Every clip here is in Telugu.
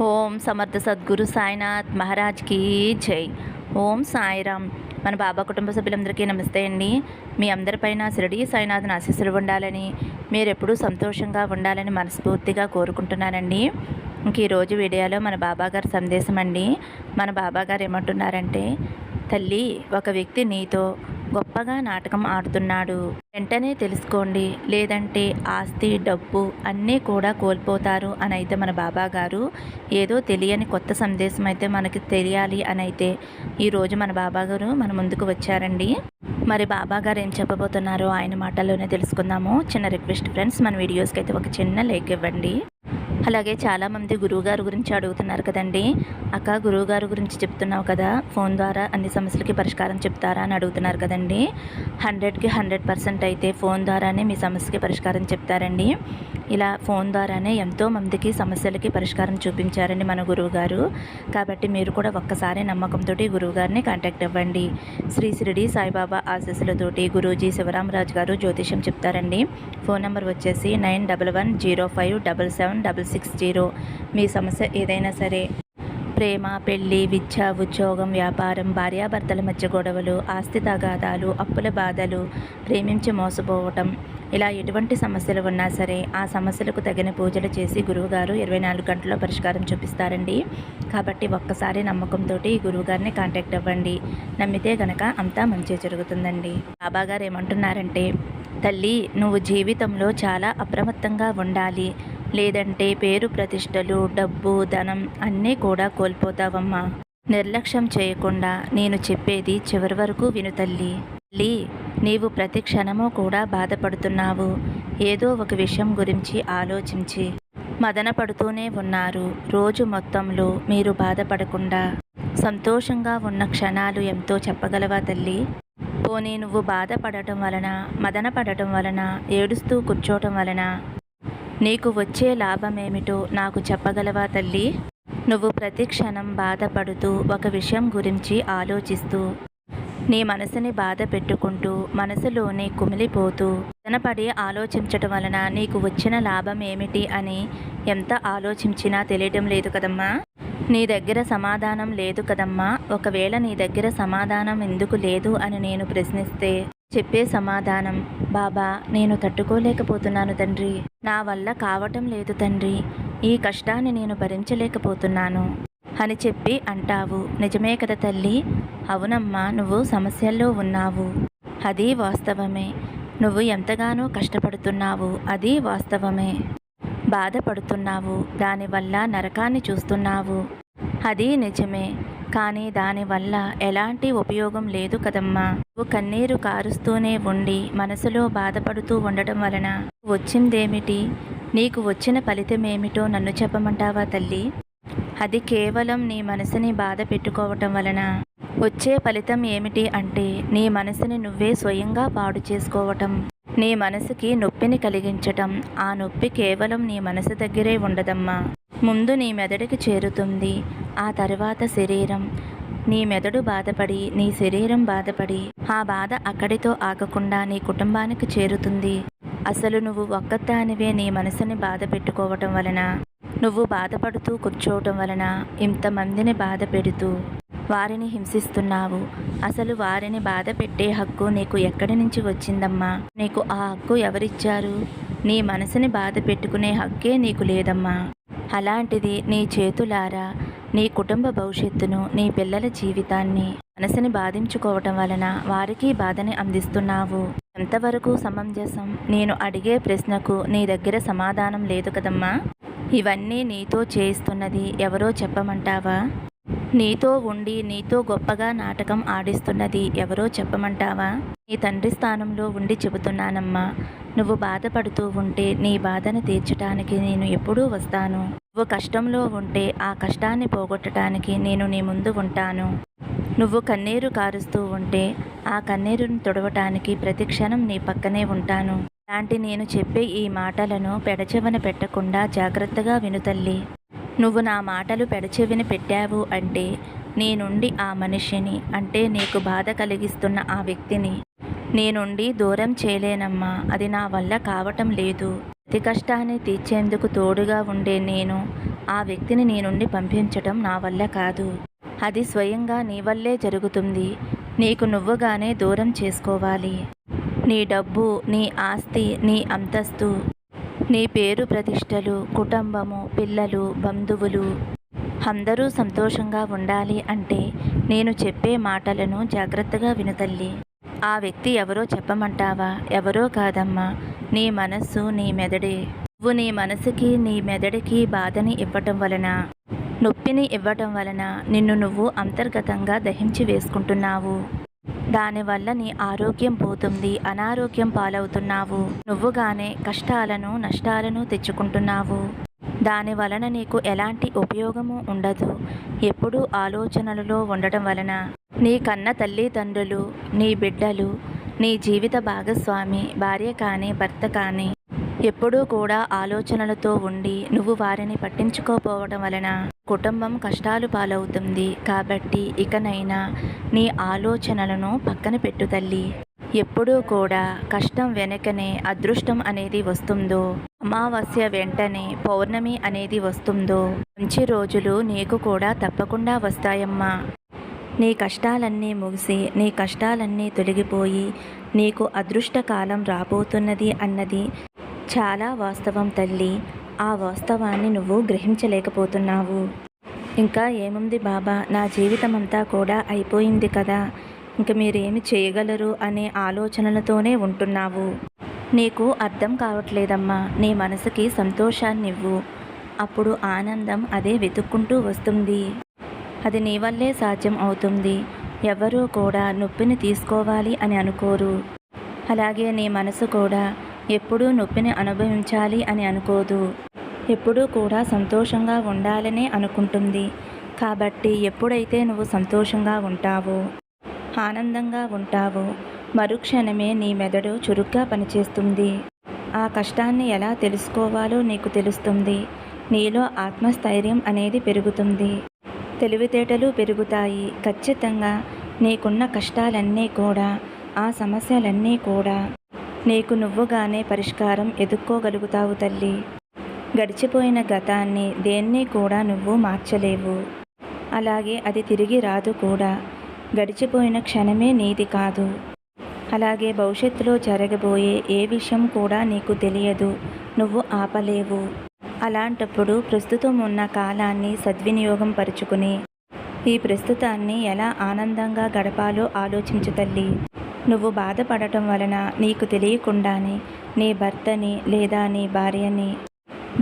ఓం సమర్థ సద్గురు సాయినాథ్ మహారాజ్కి జై. ఓం సాయిరామ్. మన బాబా కుటుంబ సభ్యులందరికీ నమస్తే అండి. మీ అందరిపైన శిరడి సాయినాథ్ని ఆశీస్సులు ఉండాలని మీరు ఎప్పుడూ సంతోషంగా ఉండాలని మనస్ఫూర్తిగా కోరుకుంటున్నానండి. ఇంక ఈరోజు వీడియోలో మన బాబా గారి సందేశం అండి మన బాబా గారు ఏమంటున్నారంటే తల్లి ఒక వ్యక్తి నీతో గొప్పగా నాటకం ఆడుతున్నాడు. వెంటనే తెలుసుకోండి లేదంటే ఆస్తి డబ్బు అన్నీ కూడా కోల్పోతారు అని అయితే మన బాబా గారు ఏదో తెలియని కొత్త సందేశం అయితే మనకి తెలియాలి అని అయితే ఈరోజు మన బాబా గారు మన ముందుకు వచ్చారండి. మరి బాబా గారు ఏం చెప్పబోతున్నారో ఆయన మాటల్లోనే తెలుసుకుందాము. చిన్న రిక్వెస్ట్ ఫ్రెండ్స్ మన వీడియోస్కి అయితే ఒక చిన్న లైక్ ఇవ్వండి. అలాగే చాలామంది గురువుగారు గురించి అడుగుతున్నారు కదండి. అక్క గురువుగారు గురించి చెప్తున్నావు కదా. ఫోన్ ద్వారా అన్ని సమస్యలకి పరిష్కారం చెప్తారా అని అడుగుతున్నారు కదండి. హండ్రెడ్కి హండ్రెడ్ పర్సెంట్ అయితే ఫోన్ ద్వారానే మీ సమస్యకి పరిష్కారం చెప్తారండి. ఇలా ఫోన్ ద్వారానే ఎంతో మందికి సమస్యలకి పరిష్కారం చూపించారండి మన గురువుగారు. కాబట్టి మీరు కూడా ఒక్కసారి నమ్మకంతో గురువుగారిని కాంటాక్ట్ అవ్వండి. శ్రీ శ్రీడి సాయిబాబా ఆశీస్సులతోటి గురూజీ శివరామరాజు గారు జ్యోతిషం చెప్తారండి. ఫోన్ నెంబర్ వచ్చేసి nine double one zero five double seven double six zero మీ సమస్య ఏదైనా సరే. ప్రేమ పెళ్ళి విద్య ఉద్యోగం వ్యాపారం భార్యాభర్తల మధ్య గొడవలు ఆస్తి తగాదాలు అప్పుల బాధలు ప్రేమించి మోసపోవటం. ఇలా ఎటువంటి సమస్యలు ఉన్నా సరే ఆ సమస్యలకు తగిన పూజలు చేసి గురువుగారు ఇరవై నాలుగు గంటల్లో పరిష్కారం చూపిస్తారండి. కాబట్టి ఒక్కసారి నమ్మకంతో ఈ గురువుగారిని కాంటాక్ట్ అవ్వండి. నమ్మితే గనక అంతా మంచి జరుగుతుందండి. బాబాగారు ఏమంటున్నారంటే తల్లి నువ్వు జీవితంలో చాలా అప్రమత్తంగా ఉండాలి. లేదంటే పేరు ప్రతిష్టలు డబ్బు ధనం అన్నీ కూడా కోల్పోతావమ్మా. నిర్లక్ష్యం చేయకుండా నేను చెప్పేది చివరి వరకు విను తల్లి. తల్లి నీవు ప్రతి క్షణము కూడా బాధపడుతున్నావు. ఏదో ఒక విషయం గురించి ఆలోచించి మదన పడుతూనే ఉన్నారు. రోజు మొత్తంలో మీరు బాధపడకుండా సంతోషంగా ఉన్న క్షణాలు ఎంతో చెప్పగలవా తల్లి? పోనీ నువ్వు బాధపడటం వలన మదన పడటం వలన ఏడుస్తూ కూర్చోవటం వలన నీకు వచ్చే లాభమేమిటో నాకు చెప్పగలవా తల్లి? నువ్వు ప్రతి క్షణం బాధపడుతూ ఒక విషయం గురించి ఆలోచిస్తూ నీ మనసుని బాధ పెట్టుకుంటూ మనసులోనే కుమిలిపోతూ తనపడి ఆలోచించటం వలన నీకు వచ్చిన లాభం ఏమిటి అని ఎంత ఆలోచించినా తెలియటం లేదు కదమ్మా. నీ దగ్గర సమాధానం లేదు కదమ్మా. ఒకవేళ నీ దగ్గర సమాధానం ఎందుకు లేదు అని నేను ప్రశ్నిస్తే చెప్పే సమాధానం బాబా నేను తట్టుకోలేకపోతున్నాను తండ్రి. నా వల్ల కావటం లేదు తండ్రి. ఈ కష్టాన్ని నేను భరించలేకపోతున్నాను అని చెప్పి అంటావు. నిజమే కదా తల్లి. అవునమ్మా నువ్వు సమస్యల్లో ఉన్నావు. అది వాస్తవమే. నువ్వు ఎంతగానో కష్టపడుతున్నావు. అది వాస్తవమే. బాధపడుతున్నావు. దానివల్ల నరకాన్ని చూస్తున్నావు. అది నిజమే. కానీ దానివల్ల ఎలాంటి ఉపయోగం లేదు కదమ్మా. నువ్వు కన్నీరు కారుస్తూనే ఉండి మనసులో బాధపడుతూ ఉండటం వలన వచ్చిందేమిటి? నీకు వచ్చిన ఫలితమేమిటో నన్ను చెప్పమంటావా తల్లి? అది కేవలం నీ మనసుని బాధ పెట్టుకోవటం వలన. వచ్చే ఫలితం ఏమిటి అంటే నీ మనసుని నువ్వే స్వయంగా పాడు చేసుకోవటం. నీ మనసుకి నొప్పిని కలిగించటం. ఆ నొప్పి కేవలం నీ మనసు దగ్గరే ఉండదమ్మా. ముందు నీ మెదడుకి చేరుతుంది. ఆ తర్వాత శరీరం. నీ మెదడు బాధపడి నీ శరీరం బాధపడి ఆ బాధ అక్కడితో ఆగకుండా నీ కుటుంబానికి చేరుతుంది. అసలు నువ్వు ఒక్కదానివే నీ మనసుని బాధ పెట్టుకోవటం వలన నువ్వు బాధపడుతూ కూర్చోవటం వలన ఇంతమందిని బాధ పెడుతూ వారిని హింసిస్తున్నావు. అసలు వారిని బాధ పెట్టే హక్కు నీకు ఎక్కడి నుంచి వచ్చిందమ్మా? నీకు ఆ హక్కు ఎవరిచ్చారు? నీ మనసుని బాధ పెట్టుకునే హక్కే నీకు లేదమ్మా. అలాంటిది నీ చేతులారా నీ కుటుంబ భవిష్యత్తును నీ పిల్లల జీవితాన్ని మనసుని బాధించుకోవటం వలన వారికి బాధని అందిస్తున్నావు. ఎంతవరకు సమంజసం? నేను అడిగే ప్రశ్నకు నీ దగ్గర సమాధానం లేదు కదమ్మా. ఇవన్నీ నీతో చేయిస్తున్నది ఎవరో చెప్పమంటావా? నీతో ఉండి నీతో గొప్పగా నాటకం ఆడిస్తున్నది ఎవరో చెప్పమంటావా? నీ తండ్రి స్థానంలో ఉండి చెబుతున్నానమ్మా. నువ్వు బాధపడుతూ ఉంటే నీ బాధను తీర్చడానికి నేను ఎప్పుడూ వస్తాను. నువ్వు కష్టంలో ఉంటే ఆ కష్టాన్ని పోగొట్టడానికి నేను నీ ముందు ఉంటాను. నువ్వు కన్నీరు కారుస్తూ ఉంటే ఆ కన్నీరును తుడవటానికి ప్రతి క్షణం నీ పక్కనే ఉంటాను. లాంటి నేను చెప్పే ఈ మాటలను పెడచెవన పెట్టకుండా జాగ్రత్తగా వినుతల్లి నువ్వు నా మాటలు పెడచెవిని పెట్టావు అంటే నీ నుండి ఆ మనిషిని అంటే నీకు బాధ కలిగిస్తున్న ఆ వ్యక్తిని నీ నుండి దూరం చేయలేనమ్మా. అది నా వల్ల కావటం లేదు. వ్యక్తి కష్టాన్ని తీర్చేందుకు తోడుగా ఉండే నేను ఆ వ్యక్తిని నీ నుండి పంపించటం నా వల్ల కాదు. అది స్వయంగా నీ వల్లే జరుగుతుంది. నీకు నువ్వుగానే దూరం చేసుకోవాలి. నీ డబ్బు నీ ఆస్తి నీ అంతస్తు నీ పేరు ప్రతిష్టలు కుటుంబము పిల్లలు బంధువులు అందరూ సంతోషంగా ఉండాలి అంటే నేను చెప్పే మాటలను జాగ్రత్తగా వినుతల్లి ఆ వ్యక్తి ఎవరో చెప్పమంటావా? ఎవరో కాదమ్మా. నీ మనస్సు నీ మెదడే. నువ్వు నీ మనసుకి నీ మెదడుకి బాధని ఇవ్వటం వలన నొప్పిని ఇవ్వటం వలన నిన్ను నువ్వు అంతర్గతంగా దహించి వేసుకుంటున్నావు. దానివల్ల నీ ఆరోగ్యం పోతుంది అనారోగ్యం పాలవుతున్నావు. నువ్వుగానే కష్టాలను నష్టాలను తెచ్చుకుంటున్నావు. దాని వలన నీకు ఎలాంటి ఉపయోగము ఉండదు. ఎప్పుడూ ఆలోచనలలో ఉండటం వలన నీ కన్న తల్లిదండ్రులు నీ బిడ్డలు నీ జీవిత భాగస్వామి భార్య కానీ భర్త కానీ ఎప్పుడూ కూడా ఆలోచనలతో ఉండి నువ్వు వారిని పట్టించుకోపోవటం వలన కుటుంబం కష్టాలు పాలవుతుంది. కాబట్టి ఇకనైనా నీ ఆలోచనలను పక్కన పెట్టు తల్లి. ఎప్పుడూ కూడా కష్టం వెనకనే అదృష్టం అనేది వస్తుందో అమావాస్య వెంటనే పౌర్ణమి అనేది వస్తుందో మంచి రోజులు నీకు కూడా తప్పకుండా వస్తాయమ్మా. నీ కష్టాలన్నీ ముగిసి నీ కష్టాలన్నీ తొలగిపోయి నీకు అదృష్టకాలం రాబోతున్నది అన్నది చాలా వాస్తవం తల్లి. ఆ వాస్తవాన్ని నువ్వు గ్రహించలేకపోతున్నావు. ఇంకా ఏముంది బాబా? నా జీవితం అంతా కూడా అయిపోయింది కదా. ఇంక మీరేమి చేయగలరు అనే ఆలోచనలతోనే ఉంటున్నావు. నీకు అర్థం కావట్లేదమ్మా. నీ మనసుకి సంతోషాన్నివ్వు. అప్పుడు ఆనందం అదే వెతుక్కుంటూ వస్తుంది. అది నీ వల్లే సాధ్యం అవుతుంది. ఎవరూ కూడా నొప్పిని తీసుకోవాలి అని అనుకోరు. అలాగే నీ మనసు కూడా ఎప్పుడూ నొప్పిని అనుభవించాలి అని అనుకోదు. ఎప్పుడూ కూడా సంతోషంగా ఉండాలనే అనుకుంటుంది. కాబట్టి ఎప్పుడైతే నువ్వు సంతోషంగా ఉంటావో ఆనందంగా ఉంటావో మరుక్షణమే నీ మెదడు చురుగ్గా పనిచేస్తుంది. ఆ కష్టాన్ని ఎలా తెలుసుకోవాలో నీకు తెలుస్తుంది. నీలో ఆత్మస్థైర్యం అనేది పెరుగుతుంది. తెలివితేటలు పెరుగుతాయి. ఖచ్చితంగా నీకున్న కష్టాలన్నీ కూడా ఆ సమస్యలన్నీ కూడా నీకు నువ్వుగానే పరిష్కారం ఎదుక్కోగలుగుతావు తల్లి. గడిచిపోయిన గతాన్ని దేన్ని కూడా నువ్వు మార్చలేవు. అలాగే అది తిరిగి రాదు కూడా. గడిచిపోయిన క్షణమే నీది కాదు. అలాగే భవిష్యత్తులో జరగబోయే ఏ విషయం కూడా నీకు తెలియదు. నువ్వు ఆపలేవు. అలాంటప్పుడు ప్రస్తుతం ఉన్న కాలాన్ని సద్వినియోగం పరుచుకుని ఈ ప్రస్తుతాన్ని ఎలా ఆనందంగా గడపాలో ఆలోచించు తల్లి. నువ్వు బాధపడటం వలన నీకు తెలియకుండానే నీ భర్తని లేదా నీ భార్యని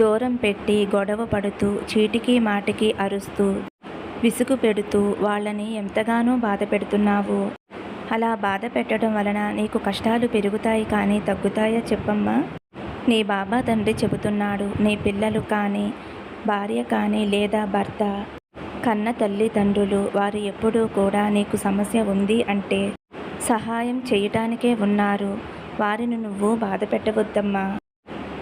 దూరం పెట్టి గొడవ పడుతూ చీటికి మాటికి అరుస్తూ విసుగు పెడుతూ వాళ్ళని ఎంతగానో బాధ పెడుతున్నావు. అలా బాధ పెట్టడం వలన నీకు కష్టాలు పెరుగుతాయి కానీ తగ్గుతాయా చెప్పమ్మా? నీ బాబా తండ్రి చెబుతున్నాడు. నీ పిల్లలు కానీ భార్య కానీ లేదా భర్త కన్న తల్లిదండ్రులు వారు ఎప్పుడూ కూడా నీకు సమస్య ఉంది అంటే సహాయం చేయటానికే ఉన్నారు. వారిని నువ్వు బాధ పెట్టవద్దమ్మా.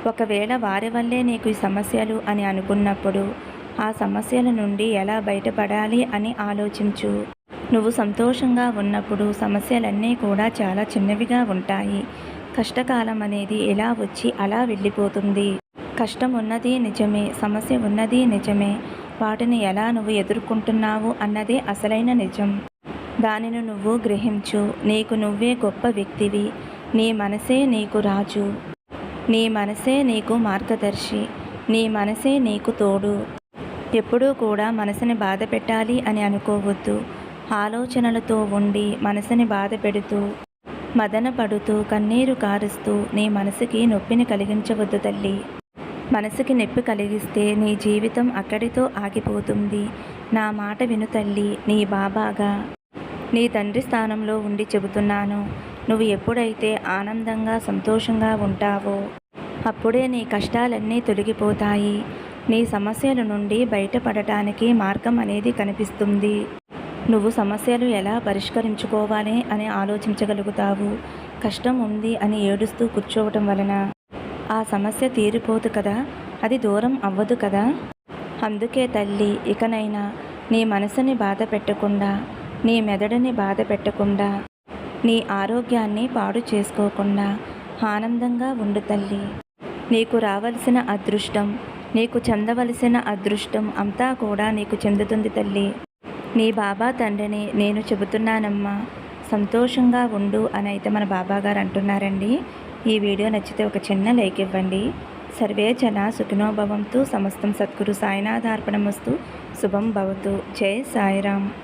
ఒకవేళ వారి వల్లే నీకు ఈ సమస్యలు అని అనుకున్నప్పుడు ఆ సమస్యల నుండి ఎలా బయటపడాలి అని ఆలోచించు. నువ్వు సంతోషంగా ఉన్నప్పుడు సమస్యలన్నీ కూడా చాలా చిన్నవిగా ఉంటాయి. కష్టకాలం అనేది ఎలా వచ్చి అలా వెళ్ళిపోతుంది? కష్టం ఉన్నది నిజమే సమస్య ఉన్నది నిజమే. వాటిని ఎలా నువ్వు ఎదుర్కొంటున్నావు అన్నదే అసలైన నిజం. దానిని నువ్వు గ్రహించు. నీకు నువ్వే గొప్ప వ్యక్తివి. నీ మనసే నీకు రాజు. నీ మనసే నీకు మార్గదర్శి. నీ మనసే నీకు తోడు. ఎప్పుడూ కూడా మనసుని బాధ పెట్టాలి అని అనుకోవద్దు. ఆలోచనలతో ఉండి మనసుని బాధ పెడుతూ మదన పడుతూ కన్నీరు కారుస్తూ నీ మనసుకి నొప్పిని కలిగించవద్దు తల్లి. మనసుకి నొప్పి కలిగిస్తే నీ జీవితం అక్కడితో ఆగిపోతుంది. నా మాట విను తల్లి నీ బాబాగా. నీ తండ్రి స్థానంలో ఉండి చెబుతున్నాను. నువ్వు ఎప్పుడైతే ఆనందంగా సంతోషంగా ఉంటావో అప్పుడే నీ కష్టాలన్నీ తొలగిపోతాయి. నీ సమస్యల నుండి బయటపడటానికి మార్గం అనేది కనిపిస్తుంది. నువ్వు సమస్యలు ఎలా పరిష్కరించుకోవాలి అని ఆలోచించగలుగుతావు? కష్టం ఉంది అని ఏడుస్తూ కూర్చోవటం వలన. ఆ సమస్య తీరిపోదు కదా? అది దూరం అవ్వదు కదా? అందుకే తల్లి ఇకనైనా నీ మనసుని బాధ పెట్టకుండా నీ మెదడుని బాధ పెట్టకుండా నీ ఆరోగ్యాన్ని పాడు చేసుకోకుండా ఆనందంగా ఉండు తల్లి. నీకు రావలసిన అదృష్టం నీకు చెందవలసిన అదృష్టం అంతా కూడా నీకు చెందుతుంది తల్లి. నీ బాబా తండ్రిని నేను చెబుతున్నానమ్మా. సంతోషంగా ఉండు అని అయితే మన బాబా గారు అంటున్నారండి. ఈ వీడియో నచ్చితే ఒక చిన్న లైక్ ఇవ్వండి. సర్వే జన సుఖినోభవంతు సమస్తం సద్గురు సాయినాథార్పణమస్తు శుభం భవతు. జై సాయిరామ్.